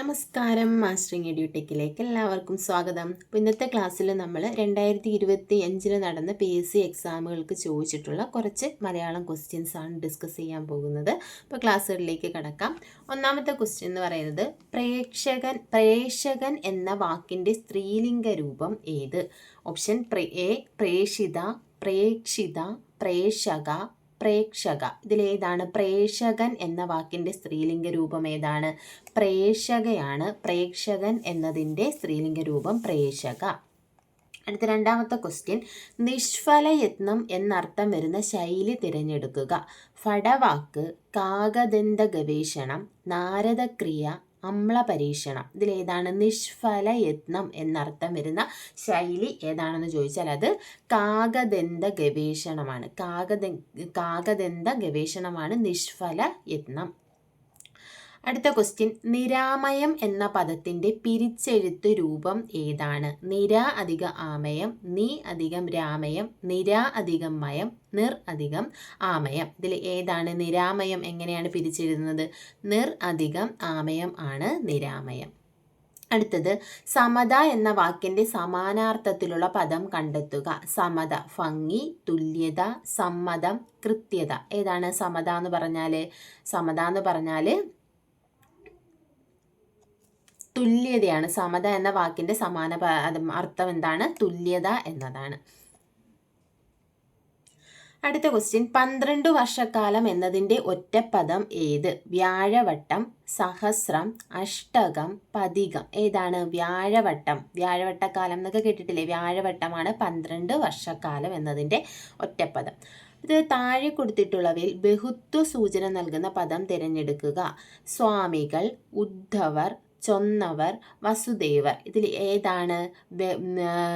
നമസ്കാരം മാസ്റ്ററിങ് എഡ്യൂടെക്കിലേക്ക് എല്ലാവർക്കും സ്വാഗതം. ഇന്നത്തെ ക്ലാസ്സിൽ നമ്മൾ രണ്ടായിരത്തി ഇരുപത്തി അഞ്ചിൽ നടന്ന പി എസ് സി എക്സാമുകൾക്ക് ചോദിച്ചിട്ടുള്ള കുറച്ച് മലയാളം ക്വസ്റ്റ്യൻസ് ആണ് ഡിസ്കസ് ചെയ്യാൻ പോകുന്നത്. അപ്പോൾ ക്ലാസ്സുകളിലേക്ക് കടക്കാം. ഒന്നാമത്തെ ക്വസ്റ്റ്യൻ എന്ന് പറയുന്നത് പ്രേക്ഷകൻ പ്രേക്ഷകൻ എന്ന വാക്കിന്റെ സ്ത്രീലിംഗ രൂപം ഏത്? ഓപ്ഷൻ പ്രേ എ പ്രേഷിത പ്രേക്ഷിത പ്രേക്ഷക പ്രേക്ഷക. ഇതിലേതാണ് പ്രേക്ഷകൻ എന്ന വാക്കിന്റെ സ്ത്രീലിംഗ രൂപം ഏതാണ്? പ്രേക്ഷകയാണ് പ്രേക്ഷകൻ എന്നതിന്റെ സ്ത്രീലിംഗ രൂപം പ്രേക്ഷക. അടുത്ത രണ്ടാമത്തെ ക്വസ്റ്റ്യൻ. നിഷ്ഫലയത്നം എന്നർത്ഥം വരുന്ന ശൈലി തിരഞ്ഞെടുക്കുക. ഫടവാക്ക് കാകദന്ത ഗവേഷണം നാരദക്രിയ അമ്ല പരീക്ഷണം ഇതിലേതാണ് നിഷ്ഫല യത്നം എന്നർത്ഥം വരുന്ന ശൈലി ഏതാണെന്ന് ചോദിച്ചാൽ അത് കാകദന്ത ഗവേഷണമാണ്. കാകദ കാകദന്ത ഗവേഷണമാണ് നിഷ്ഫല യത്നം അടുത്ത ക്വസ്റ്റ്യൻ നിരാമയം എന്ന പദത്തിന്റെ പിരിച്ചെഴുത്ത് രൂപം ഏതാണ്? നിര അധിക ആമയം നീ അധികം രാമയം നിര അധികം മയം നിർ അധികം ആമയം. ഇതിൽ ഏതാണ്? നിരാമയം എങ്ങനെയാണ് പിരിച്ചെഴുതുന്നത്? നിർ അധികം ആമയം ആണ് നിരാമയം. അടുത്തത് സമത എന്ന വാക്കിന്റെ സമാനാർത്ഥത്തിലുള്ള പദം കണ്ടെത്തുക. സമത ഭംഗി തുല്യത സമ്മതം കൃത്യത. ഏതാണ് സമത എന്ന് പറഞ്ഞാൽ സമത എന്ന് പറഞ്ഞാൽ തുല്യതയാണ്. സമത എന്ന വാക്കിന്റെ സമാന അർത്ഥം എന്താണ്? തുല്യത എന്നതാണ്. അടുത്ത ക്വസ്റ്റ്യൻ പന്ത്രണ്ട് വർഷക്കാലം എന്നതിന്റെ ഒറ്റപ്പദം ഏത്? വ്യാഴവട്ടം സഹസ്രം അഷ്ടകം പതികം. ഏതാണ്? വ്യാഴവട്ടം. വ്യാഴവട്ടക്കാലം എന്നൊക്കെ കേട്ടിട്ടില്ലേ? വ്യാഴവട്ടമാണ് പന്ത്രണ്ട് വർഷക്കാലം എന്നതിന്റെ ഒറ്റപ്പദം. ഇത് താഴെ കൊടുത്തിട്ടുള്ളവയിൽ ബഹുത്വ സൂചന നൽകുന്ന പദം തിരഞ്ഞെടുക്കുക. സ്വാമികൾ ഉദ്ധവർ ചൊന്നവർ വസുദേവർ. ഇതിൽ ഏതാണ്?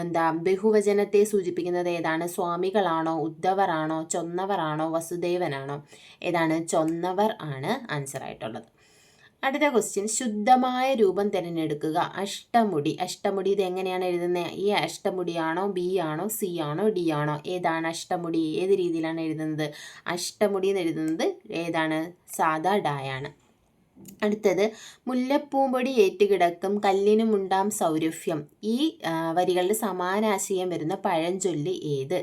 എന്താ ബഹുവചനത്തെ സൂചിപ്പിക്കുന്നത് ഏതാണ്? സ്വാമികളാണോ? ഉദ്ധവറാണോ ചൊന്നവറാണോ വസുദേവനാണോ? ഏതാണ്? ചൊന്നവർ ആണ് ആൻസർ ആയിട്ടുള്ളത്. അടുത്ത ക്വസ്റ്റ്യൻ ശുദ്ധമായ രൂപം തിരഞ്ഞെടുക്കുക. അഷ്ടമുടി. അഷ്ടമുടി ഇത് എങ്ങനെയാണ് എഴുതുന്നത് ഈ അഷ്ടമുടിയാണോ? ബി ആണോ? സി ആണോ? ഡി ആണോ? ഏതാണ് അഷ്ടമുടി? ഏത് രീതിയിലാണ് എഴുതുന്നത്? അഷ്ടമുടി എന്ന് എഴുതുന്നത് ഏതാണ്? സാധാ ഡായാണ്. അടുത്തത് മുല്ലപ്പൂമ്പൊടി ഏറ്റുകിടക്കും കല്ലിനുമുണ്ടാം സൗരഭ്യം. ഈ വരികളുടെ സമാനാശയം വരുന്ന പഴഞ്ചൊല്ല് ഏത്?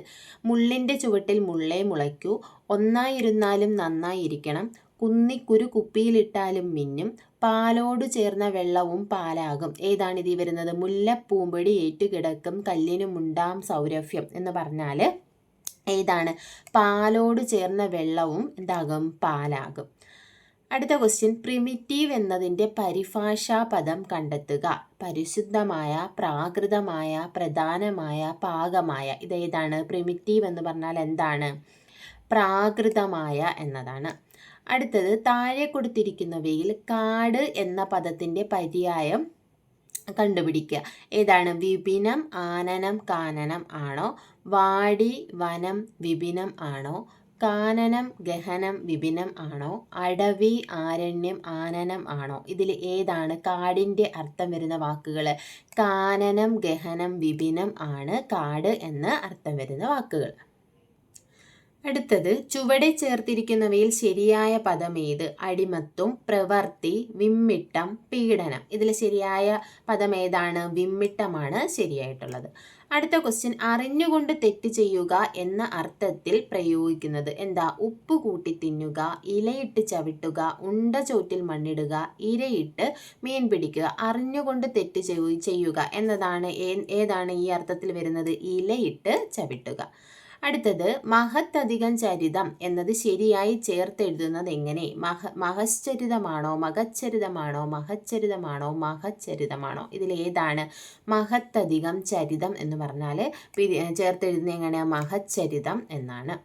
മുള്ളിന്റെ ചുവട്ടിൽ മുള്ളേ മുളയ്ക്കൂ ഒന്നായിരുന്നാലും നന്നായിരിക്കണം കുന്നിക്കുരു കുപ്പിയിലിട്ടാലും മിന്നും പാലോട് ചേർന്ന വെള്ളവും പാലാകും. ഏതാണ് ഈ വരുന്നത്? മുല്ലപ്പൂമ്പൊടി ഏറ്റുകിടക്കും കല്ലിനുമുണ്ടാം സൗരഭ്യം എന്ന് പറഞ്ഞാൽ ഏതാണ്? പാലോട് ചേർന്ന വെള്ളവും എന്താകും? പാലാകും. അടുത്ത ക്വസ്റ്റ്യൻ പ്രിമിറ്റീവ് എന്നതിന്റെ പരിഭാഷാ പദം കണ്ടെത്തുക. പരിശുദ്ധമായ പ്രാകൃതമായ പ്രധാനമായ പാകമായ. ഇതേതാണ് പ്രിമിറ്റീവ് എന്ന് പറഞ്ഞാൽ എന്താണ്? പ്രാകൃതമായ എന്നതാണ്. അടുത്തത് താഴെ കൊടുത്തിരിക്കുന്നവയിൽ കാട് എന്ന പദത്തിന്റെ പര്യായം കണ്ടുപിടിക്കുക. ഏതാണ്? വിപിനം ആനനം കാനനം ആണോ? വാടി വനം വിപിനം ആണോ? കാനനം ഗഹനം വിപിനം ആണോ? അടവി ആരണ്യം ആനനം ആണോ? ഇതിൽ ഏതാണ് കാടിന്റെ അർത്ഥം വരുന്ന വാക്കുകൾ? കാനനം ഗഹനം വിപിനം ആണ് കാട് എന്ന് അർത്ഥം വരുന്ന വാക്കുകൾ. അടുത്തത് ചുവടെ ചേർത്തിരിക്കുന്നവയിൽ ശരിയായ പദം ഏത്? അടിമത്വം പ്രവർത്തി വിമ്മിട്ടം പീഡനം. ഇതിൽ ശരിയായ പദം ഏതാണ്? വിമ്മിട്ടമാണ് ശരിയായിട്ടുള്ളത്. അടുത്ത ക്വസ്റ്റ്യൻ അറിഞ്ഞുകൊണ്ട് തെറ്റ് ചെയ്യുക എന്ന അർത്ഥത്തിൽ പ്രയോഗിക്കുന്നത്. എന്താ? ഉപ്പ് കൂട്ടി തിന്നുക ഇലയിട്ട് ചവിട്ടുക ഉണ്ട ചോറ്റിൽ മണ്ണിടുക ഇരയിട്ട് മീൻ പിടിക്കുക അറിഞ്ഞുകൊണ്ട് തെറ്റ് ചെയ്യുക എന്നതാണ് ഏതാണ് ഈ അർത്ഥത്തിൽ വരുന്നത്? ഇലയിട്ട് ചവിട്ടുക. അടുത്തത് മഹത്തധികം ചരിതം എന്നത് ശരിയായി ചേർത്തെഴുതുന്നത് എങ്ങനെ? മഹ മഹശ്ചരിതമാണോ മഹച്ചരിതമാണോ മഹച്ചരിതമാണോ മഹച്ചരിതമാണോ? ഇതിൽ ഏതാണ് മഹത്തധികം ചരിതം എന്ന് പറഞ്ഞാൽ ചേർത്തെഴുതുന്നത് എങ്ങനെയാണ് മഹച്ചരിതം എന്നാണ്.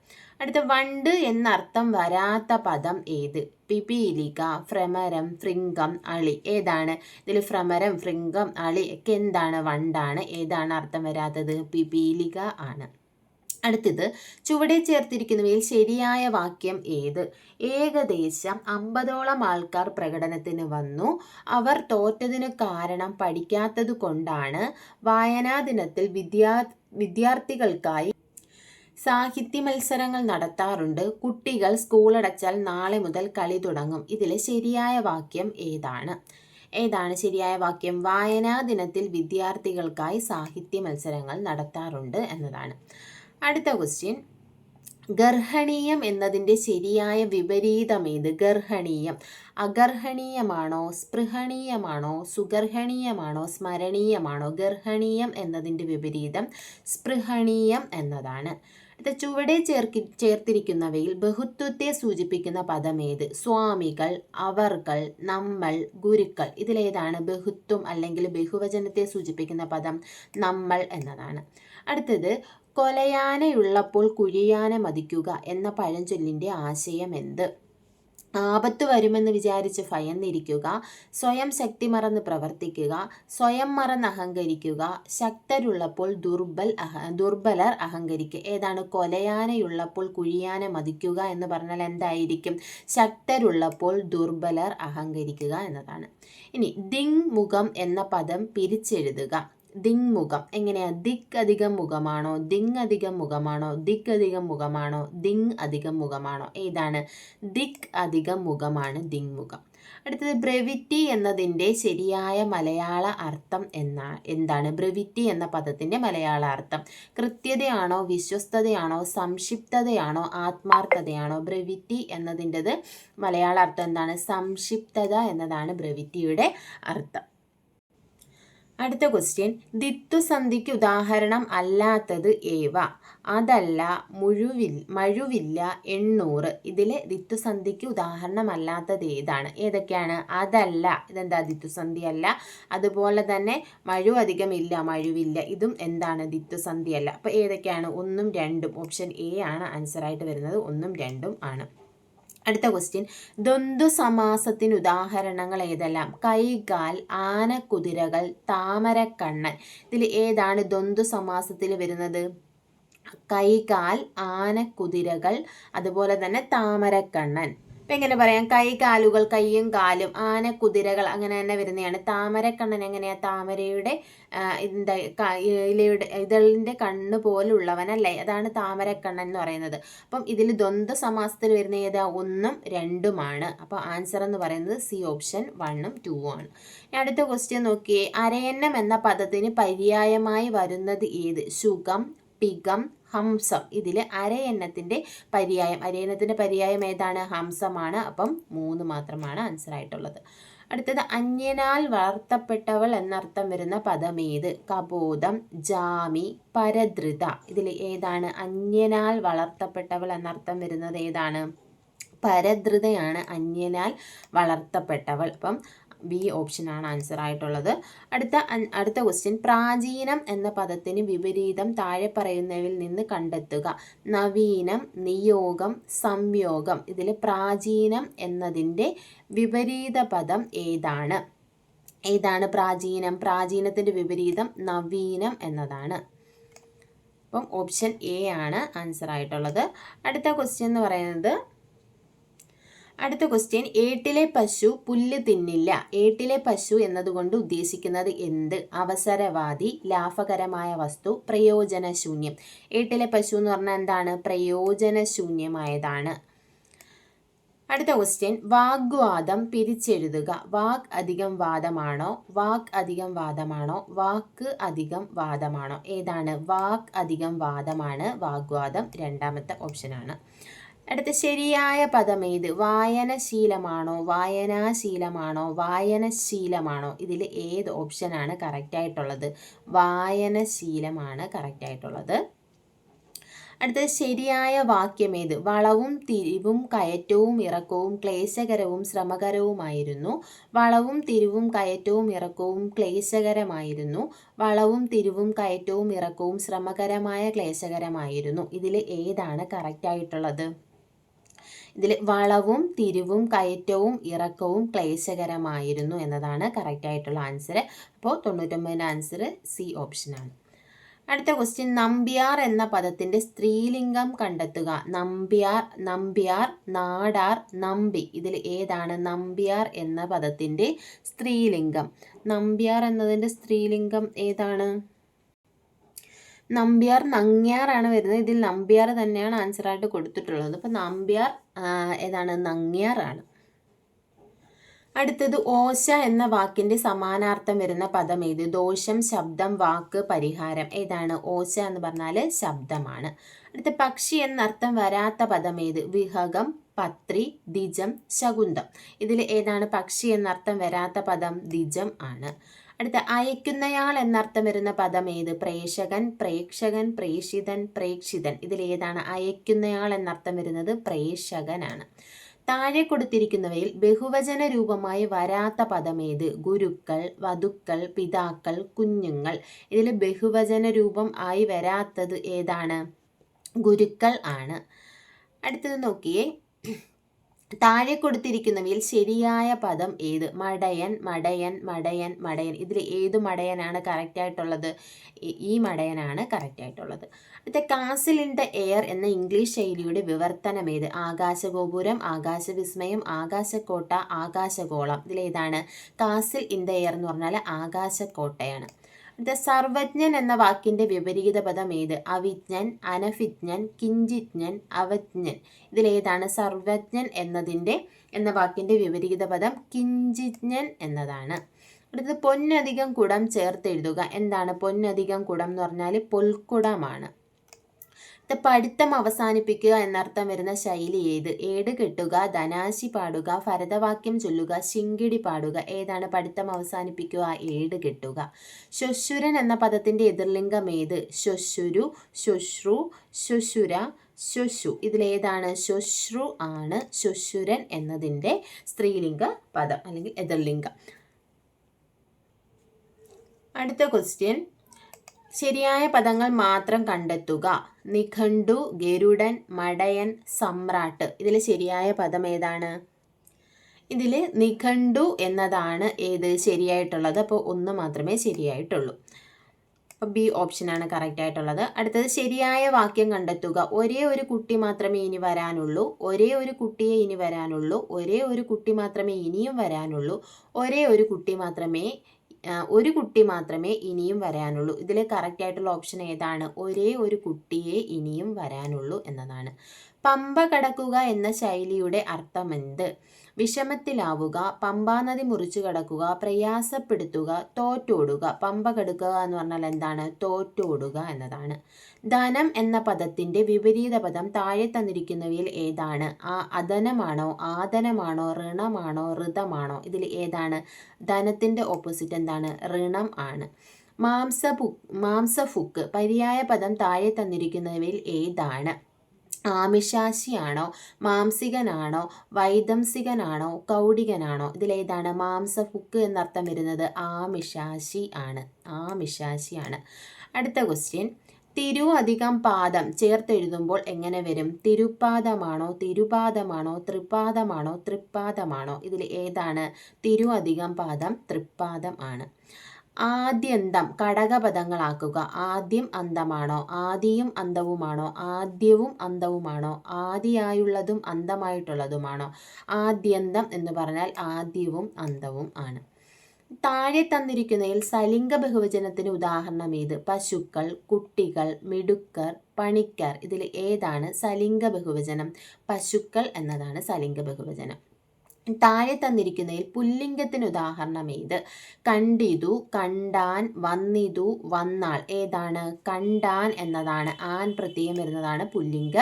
അടുത്ത വണ്ട് എന്നർത്ഥം വരാത്ത പദം ഏത്? പിപീലിക ഭ്രമരം ഫ്രിംഗം അളി. ഏതാണ്? ഇതിൽ ഭ്രമരം ഫ്രിംഗം അളി ഒക്കെ എന്താണ്? വണ്ടാണ്. ഏതാണ് അർത്ഥം വരാത്തത്? പിപീലിക ആണ്. അടുത്തത് ചുവടെ ചേർത്തിരിക്കുന്നവയിൽ ശരിയായ വാക്യം ഏത്? ഏകദേശം അമ്പതോളം ആൾക്കാർ പ്രകടനത്തിന് വന്നു. അവർ തോറ്റതിന് കാരണം പഠിക്കാത്തത് കൊണ്ടാണ് വായനാ ദിനത്തിൽ വിദ്യാ വിദ്യാർത്ഥികൾക്കായി സാഹിത്യ മത്സരങ്ങൾ നടത്താറുണ്ട്. കുട്ടികൾ സ്കൂളടച്ചാൽ നാളെ മുതൽ കളി തുടങ്ങും. ഇതിലെ ശരിയായ വാക്യം ഏതാണ്? ഏതാണ് ശരിയായ വാക്യം? വായനാ ദിനത്തിൽ വിദ്യാർത്ഥികൾക്കായി സാഹിത്യ മത്സരങ്ങൾ നടത്താറുണ്ട് എന്നതാണ്. അടുത്ത ക്വസ്റ്റ്യൻ ഗർഹണീയം എന്നതിന്റെ ശരിയായ വിപരീതം ഏത്? ഗർഹണീയം. അഗർഹണീയമാണോ സ്പൃഹണീയമാണോ സുഗർഹണീയമാണോ സ്മരണീയമാണോ? ഗർഹണീയം എന്നതിന്റെ വിപരീതം സ്പൃഹണീയം എന്നതാണ്. അടുത്ത ചുവടെ ചേർക്കി ചേർത്തിരിക്കുന്നവയിൽ ബഹുത്വത്തെ സൂചിപ്പിക്കുന്ന പദം പദമേത് സ്വാമികൾ അവർകൾ നമ്മൾ ഗുരുക്കൾ. ഇതിലേതാണ് ബഹുത്വം അല്ലെങ്കിൽ ബഹുവചനത്തെ സൂചിപ്പിക്കുന്ന പദം നമ്മൾ എന്നതാണ്. അടുത്തത് കൊലയാനയുള്ളപ്പോൾ കുഴിയാന മതിക്കുക എന്ന പഴഞ്ചൊല്ലിന്റെ ആശയം എന്ത് ആപത്ത് വരുമെന്ന് വിചാരിച്ച് ഭയന്നിരിക്കുക സ്വയം ശക്തി മറന്ന് പ്രവർത്തിക്കുക സ്വയം മറന്ന് അഹങ്കരിക്കുക ശക്തരുള്ളപ്പോൾ ദുർബൽ അഹ ദുർബലർ അഹങ്കരിക്കുക. ഏതാണ്? കൊലയാനയുള്ളപ്പോൾ കുഴിയാന മതിക്കുക എന്ന് പറഞ്ഞാൽ എന്തായിരിക്കും? ശക്തരുള്ളപ്പോൾ ദുർബലർ അഹങ്കരിക്കുക എന്നതാണ്. ഇനി ദിങ് മുഖം എന്ന പദം പിരിച്ചെഴുതുക. ദിങ് മുഖം എങ്ങനെയാ? ദിക് അധികം മുഖമാണോ? ദിങ് അധികം മുഖമാണോ? ദിക് അധികം മുഖമാണോ? ദിങ് അധികം മുഖമാണോ? ഏതാണ്? ദിക് അധികം മുഖമാണ് ദിങ് മുഖം അടുത്തത് ബ്രെവിറ്റി എന്നതിന്റെ ശരിയായ മലയാള അർത്ഥം എന്നാ? എന്താണ്? ബ്രെവിറ്റി എന്ന പദത്തിന്റെ മലയാള അർത്ഥം. കൃത്യതയാണോ? വിശ്വസ്തതയാണോ? സംക്ഷിപ്തതയാണോ? ആത്മാർത്ഥതയാണോ? ബ്രെവിറ്റി എന്നതിന്റെത് മലയാള അർത്ഥം എന്താണ്? സംക്ഷിപ്തത എന്നതാണ് ബ്രെവിറ്റിയുടെ അർത്ഥം. അടുത്ത ക്വസ്റ്റ്യൻ ദിത്വസന്ധിക്ക് ഉദാഹരണം അല്ലാത്തത് ഏവ? അതല്ല മുഴുവിൽ മഴുവില്ല എണ്ണൂറ്. ഇതിൽ ദിത്വസന്ധിക്ക് ഉദാഹരണമല്ലാത്തത് ഏതാണ്? ഏതൊക്കെയാണ്? അതല്ല ഇതെന്താ ദിത്വസന്ധി അല്ല. അതുപോലെ തന്നെ മഴു അധികമില്ല മഴുവില്ല. ഇതും എന്താണ്? ദിത്വസന്ധി അല്ല. അപ്പോൾ ഏതൊക്കെയാണ്? ഒന്നും രണ്ടും. ഓപ്ഷൻ എ ആണ് ആൻസറായിട്ട് വരുന്നത്. ഒന്നും രണ്ടും ആണ്. അടുത്ത ക്വസ്റ്റ്യൻ ദ്വന്ദ്വ സമാസത്തിന് ഉദാഹരണങ്ങൾ ഏതെല്ലാം? കൈകാൽ ആനക്കുതിരകൾ താമരക്കണ്ണൻ. ഇതിൽ ഏതാണ് ദ്വന്ദ്വ സമാസത്തിൽ വരുന്നത്? കൈകാൽ ആനക്കുതിരകൾ അതുപോലെ തന്നെ താമരക്കണ്ണൻ. ഇപ്പം എങ്ങനെ പറയാം? കൈ കാലുകൾ കൈയും കാലും ആന കുതിരകൾ അങ്ങനെ തന്നെ വരുന്നതാണ്. താമരക്കണ്ണൻ എങ്ങനെയാണ് താമരയുടെ എന്താ ഇലയുടെ ഇതളിന്റെ കണ്ണ് പോലുള്ളവനല്ലേ? അതാണ് താമരക്കണ്ണൻ എന്ന് പറയുന്നത്. അപ്പം ഇതിൽ ദ്വന്ദ് സമാസത്തിൽ വരുന്ന ഏതാ? ഒന്നും രണ്ടുമാണ്. അപ്പോൾ ആൻസർ എന്ന് പറയുന്നത് സി ഓപ്ഷൻ വണ്ണും ടൂവും ആണ്. അടുത്ത ക്വസ്റ്റ്യൻ നോക്കിയേ. അരയന്നം എന്ന പദത്തിന് പര്യായമായി വരുന്നത് ഏത്? സുഖം പികം ഹംസം. ഇതിൽ അരയന്നത്തിന്റെ പര്യായം. അരയന്നത്തിന്റെ പര്യായം ഏതാണ്? ഹംസമാണ്. അപ്പം മൂന്ന് മാത്രമാണ് ആൻസർ ആയിട്ടുള്ളത്. അടുത്തത് അന്യനാൽ വളർത്തപ്പെട്ടവൾ എന്നർത്ഥം വരുന്ന പദമേത്? കബോധം ജാമി പരധൃത ഇതിൽ ഏതാണ്? അന്യനാൽ വളർത്തപ്പെട്ടവൾ എന്നർത്ഥം വരുന്നത് ഏതാണ്? പരധൃതയാണ് അന്യനാൽ വളർത്തപ്പെട്ടവൾ. അപ്പം ബി ഓപ്ഷനാണ് ആൻസർ ആയിട്ടുള്ളത്. അടുത്ത അടുത്ത ക്വസ്റ്റ്യൻ പ്രാചീനം എന്ന പദത്തിന് വിപരീതം താഴെ പറയുന്നവയിൽ നിന്ന് കണ്ടെത്തുക. നവീനം നിയോഗം സംയോഗം. ഇതിൽ പ്രാചീനം എന്നതിന്റെ വിപരീത പദം ഏതാണ്? ഏതാണ് പ്രാചീനം? പ്രാചീനത്തിന്റെ വിപരീതം നവീനം എന്നതാണ്. അപ്പം ഓപ്ഷൻ എ ആണ് ആൻസർ ആയിട്ടുള്ളത്. അടുത്ത ക്വസ്റ്റ്യൻ എന്ന് പറയുന്നത് അടുത്ത ക്വസ്റ്റ്യൻ ഏട്ടിലെ പശു പുല്ല് തിന്നില്ല. ഏട്ടിലെ പശു എന്നതുകൊണ്ട് ഉദ്ദേശിക്കുന്നത് എന്ത്? അവസരവാദി ലാഭകരമായ വസ്തു പ്രയോജനശൂന്യം. ഏട്ടിലെ പശു എന്ന് പറഞ്ഞാൽ എന്താണ്? പ്രയോജനശൂന്യമായതാണ്. അടുത്ത ക്വസ്റ്റ്യൻ വാഗ്വാദം പിരിച്ചെഴുതുക. വാഗ് അധികം വാദമാണോ? വാക്ക് അധികം വാദമാണോ? വാക്ക് അധികം വാദമാണോ? ഏതാണ്? വാക്ക് അധികം വാദമാണ് വാഗ്വാദം. രണ്ടാമത്തെ ഓപ്ഷനാണ് അടുത്ത ശരിയായ പദം ഏത്? വായനശീലമാണോ? വായനാശീലമാണോ? വായനശീലമാണോ? ഇതിൽ ഏത് ഓപ്ഷനാണ് കറക്റ്റായിട്ടുള്ളത് വായനശീലമാണ് കറക്റ്റായിട്ടുള്ളത് അടുത്തത് ശരിയായ വാക്യം ഏത്? വളവും തിരിവും കയറ്റവും ഇറക്കവും ക്ലേശകരവും ശ്രമകരവുമായിരുന്നു. വളവും തിരിവും കയറ്റവും ഇറക്കവും ക്ലേശകരമായിരുന്നു. വളവും തിരിവും കയറ്റവും ഇറക്കവും ശ്രമകരമായ ക്ലേശകരമായിരുന്നു. ഇതിൽ ഏതാണ് കറക്റ്റ് ആയിട്ടുള്ളത്? ഇതിൽ വളവും തിരിവും കയറ്റവും ഇറക്കവും ക്ലേശകരമായിരുന്നു എന്നതാണ് കറക്റ്റായിട്ടുള്ള ആൻസർ അപ്പോൾ തൊണ്ണൂറ്റൊമ്പതിന്റെ ആൻസർ സി ഓപ്ഷനാണ് അടുത്ത ക്വസ്റ്റ്യൻ നമ്പ്യാർ എന്ന പദത്തിന്റെ സ്ത്രീലിംഗം കണ്ടെത്തുക. നമ്പ്യാർ നമ്പ്യാർ നാടാർ നമ്പി. ഇതിൽ ഏതാണ്? നമ്പ്യാർ എന്ന പദത്തിന്റെ സ്ത്രീലിംഗം. നമ്പ്യാർ എന്നതിന്റെ സ്ത്രീലിംഗം ഏതാണ്? നമ്പ്യാർ നങ്ങ്യാറാണ് വരുന്നത്. ഇതിൽ നമ്പ്യാർ തന്നെയാണ് ആൻസറായിട്ട് കൊടുത്തിട്ടുള്ളത്. അപ്പോൾ നമ്പ്യാർ ഏതാണ്? നങ്ങ്യാറാണ്. അടുത്തത് ഓശ എന്ന വാക്കിന്റെ സമാനാർത്ഥം വരുന്ന പദം ഏത്? ദോഷം ശബ്ദം വാക്ക് പരിഹാരം. ഏതാണ്? ഓശ എന്ന് പറഞ്ഞാൽ ശബ്ദമാണ്. അടുത്ത പക്ഷി എന്നർത്ഥം വരാത്ത പദം ഏത്? വിഹകം പത്രി ദിജം ശകുന്തം. ഇതിൽ ഏതാണ്? പക്ഷി എന്നർത്ഥം വരാത്ത പദം ദിജം ആണ്. അടുത്ത അയക്കുന്നയാൾ എന്നർത്ഥം വരുന്ന പദം ഏത്? പ്രേക്ഷകൻ പ്രേക്ഷകൻ പ്രേക്ഷിതൻ പ്രേക്ഷിതൻ. ഇതിൽ ഏതാണ് അയക്കുന്നയാൾ എന്നർത്ഥം വരുന്നത്? പ്രേക്ഷകനാണ്. താഴെ കൊടുത്തിരിക്കുന്നവയിൽ ബഹുവചന രൂപമായി വരാത്ത പദമേത് ഗുരുക്കൾ വധുക്കൾ പിതാക്കൾ കുഞ്ഞുങ്ങൾ. ഇതിൽ ബഹുവചന രൂപം ആയി വരാത്തത് ഏതാണ്? ഗുരുക്കൾ ആണ്. അടുത്തത് നോക്കിയേ. താഴെ കൊടുത്തിരിക്കുന്നവയിൽ ശരിയായ പദം ഏത്? മടയൻ മടയൻ മടയൻ മടയൻ. ഇതിൽ ഏത് മടയനാണ് കറക്റ്റ് ആയിട്ടുള്ളത്? ഈ മടയനാണ് കറക്റ്റ് ആയിട്ടുള്ളത്. അടുത്ത കാസിൽ ഇൻ ദ എയർ എന്ന ഇംഗ്ലീഷ് ശൈലിയുടെ വിവർത്തനം ഏത്? ആകാശഗോപുരം ആകാശവിസ്മയം ആകാശക്കോട്ട ആകാശഗോളം. ഇതിലേതാണ് കാസിൽ ഇൻ ദ എയർ എന്ന് പറഞ്ഞാൽ ആകാശക്കോട്ടയാണ്. അടുത്ത സർവജ്ഞൻ എന്ന വാക്കിന്റെ വിപരീത പദം ഏത്? അവിജ്ഞൻ അനഭിജ്ഞൻ കിഞ്ചിജ്ഞൻ അവജ്ഞൻ. ഇതിലേതാണ് സർവജ്ഞൻ എന്നതിന്റെ എന്ന വാക്കിന്റെ വിപരീത പദം കിഞ്ചിജ്ഞൻ എന്നതാണ്. അടുത്തത് പൊന്നധികം കുടം ചേർത്ത് എഴുതുക. എന്താണ് പൊന്നധികം കുടം എന്ന് പറഞ്ഞാൽ പൊൽക്കുടമാണ്. പഠിത്തം അവസാനിപ്പിക്കുക എന്നർത്ഥം വരുന്ന ശൈലി ഏത്? ഏട് കെട്ടുക ധനാശി പാടുക ഭരതവാക്യം ചൊല്ലുക ശിങ്കിടി പാടുക. ഏതാണ് പഠിത്തം അവസാനിപ്പിക്കുക? ഏട് കെട്ടുക. ശ്വശുരൻ എന്ന പദത്തിന്റെ എതിർലിംഗം ഏത്? ശ്വശുരു ശുശ്രു ശുശുര ശുശു ഇതിലേതാണ് ശുശ്രു ആണ് ശുശുരൻ എന്നതിന്റെ സ്ത്രീലിംഗ പദം അല്ലെങ്കിൽ എതിർലിംഗം. അടുത്ത ക്വസ്റ്റ്യൻ ശരിയായ പദങ്ങൾ മാത്രം കണ്ടെത്തുക. നിഘണ്ടു ഗരുഡൻ മടയൻ സമ്രാട്ട്. ഇതിൽ ശരിയായ പദം ഏതാണ്? ഇതിൽ നിഘണ്ടു എന്നതാണ് ഏത് ശരിയായിട്ടുള്ളത്. അപ്പോൾ ഒന്ന് മാത്രമേ ശരിയായിട്ടുള്ളൂ. അപ്പോൾ ബി ഓപ്ഷനാണ് കറക്റ്റ് ആയിട്ടുള്ളത്. അടുത്തത് ശരിയായ വാക്യം കണ്ടെത്തുക. ഒരേ ഒരു കുട്ടി മാത്രമേ ഇനി വരാനുള്ളൂ. ഒരേ ഒരു കുട്ടിയെ ഇനി വരാനുള്ളൂ. ഒരേ ഒരു കുട്ടി മാത്രമേ ഇനിയും വരാനുള്ളൂ. ഒരേ ഒരു കുട്ടി മാത്രമേ ഒരു കുട്ടി മാത്രമേ ഇനിയും വരാനുള്ളൂ. ഇതിലെ കറക്റ്റ് ആയിട്ടുള്ള ഓപ്ഷൻ ഏതാണ്? ഒരേ ഒരു കുട്ടിയെ ഇനിയും വരാനുള്ളൂ എന്നതാണ്. പമ്പ കടക്കുക എന്ന ശൈലിയുടെ അർത്ഥമെന്ത്? വിഷമത്തിലാവുക പമ്പാനദി മുറിച്ചു കടക്കുക പ്രയാസപ്പെടുത്തുക തോറ്റോടുക. പമ്പ കടക്കുക എന്ന് പറഞ്ഞാൽ എന്താണ്? തോറ്റോടുക എന്നതാണ്. ധനം എന്ന പദത്തിന്റെ വിപരീത പദം താഴെ തന്നിരിക്കുന്നവയിൽ ഏതാണ്? ആ അധനമാണോ ആദനമാണോ ഋണമാണോ ഋതമാണോ? ഇതിൽ ഏതാണ്? ധനത്തിന്റെ ഓപ്പോസിറ്റ് എന്താണ്? ഋണം ആണ്. മാംസപു മാംസഫുക്ക് പര്യായ പദം താഴെ തന്നിരിക്കുന്നവയിൽ ഏതാണ്? ആമിഷാശിയാണോ? മാംസികനാണോ? വൈദംസികനാണോ? കൗടികനാണോ? ഇതിലേതാണ് മാംസഫുക്ക് എന്നർത്ഥം വരുന്നത്. ആമിഷാശി ആണ്. ആമിഷാശിയാണ് അടുത്ത ക്വസ്റ്റ്യൻ തിരു അധികം പാദം ചേർത്തെഴുതുമ്പോൾ എങ്ങനെ വരും? തിരുപാദമാണോ? തിരുപാദമാണോ? തൃപാദമാണോ തൃപ്പാദമാണോ ഇതിൽ ഏതാണ്? തിരു അധികം പാദം തൃപ്പാദം ആണ്. ആദ്യന്തം ഘടകപദങ്ങളാക്കുക. ആദ്യം അന്തമാണോ? ആദിയും അന്തവുമാണോ? ആദ്യവും അന്തവുമാണോ? ആദിയായുള്ളതും അന്തമായിട്ടുള്ളതുമാണോ? ആദ്യന്തം എന്ന് പറഞ്ഞാൽ ആദ്യവും അന്തവും ആണ്. താഴെ തന്നിരിക്കുന്നതിൽ സലിംഗ ബഹുവചനത്തിന് ഉദാഹരണം ഏത്? പശുക്കൾ കുട്ടികൾ മിടുക്കർ പണിക്കർ. ഇതിൽ ഏതാണ്? സലിംഗ ബഹുവചനം. പശുക്കൾ എന്നതാണ് സലിംഗ ബഹുവചനം. താഴെ തന്നിരിക്കുന്നതിൽ പുല്ലിംഗത്തിന് ഉദാഹരണം ഏത് കണ്ടിതു കണ്ടാൻ വന്നിതു വന്നാൾ ഏതാണ്? കണ്ടാൻ എന്നതാണ്. ആൻ പ്രത്യയം വരുന്നതാണ് പുല്ലിംഗ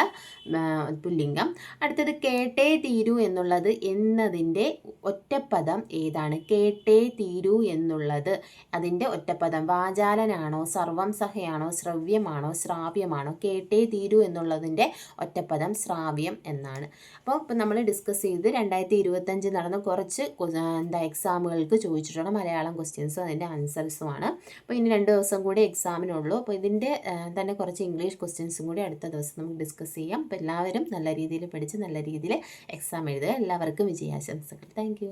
പുല്ലിംഗം. അടുത്തത് കേട്ടേ തീരൂ എന്നുള്ളത് എന്നതിന്റെ ഒറ്റപ്പദം ഏതാണ്? കേട്ടേ തീരൂ എന്നുള്ളത് അതിന്റെ ഒറ്റപ്പദം. വാചാലനാണോ സർവം സഹയാണോ ശ്രവ്യമാണോ ശ്രാവ്യമാണോ? കേട്ടേ തീരൂ എന്നുള്ളതിന്റെ ഒറ്റപ്പദം ശ്രാവ്യം എന്നാണ്. അപ്പോൾ നമ്മൾ ഡിസ്കസ് ചെയ്ത് രണ്ടായിരത്തി ഇരുപത്തഞ്ച് നടന്ന കുറച്ച് എന്താ എക്സാമുകൾക്ക് ചോദിച്ചിട്ടുള്ള മലയാളം ക്വസ്റ്റ്യൻസും അതിന്റെ ആൻസേഴ്സുമാണ് അപ്പോൾ ഇനി രണ്ട് ദിവസം കൂടി എക്സാമിനുള്ളൂ അപ്പോൾ ഇതിന്റെ തന്നെ കുറച്ച് ഇംഗ്ലീഷ് ക്വസ്റ്റ്യൻസും കൂടി അടുത്ത ദിവസം നമുക്ക് ഡിസ്കസ് ചെയ്യാം. അപ്പോൾ എല്ലാവരും നല്ല രീതിയിൽ പഠിച്ച് നല്ല രീതിയിൽ എക്സാം എഴുതുക. എല്ലാവർക്കും വിജയാശംസകൾ. താങ്ക്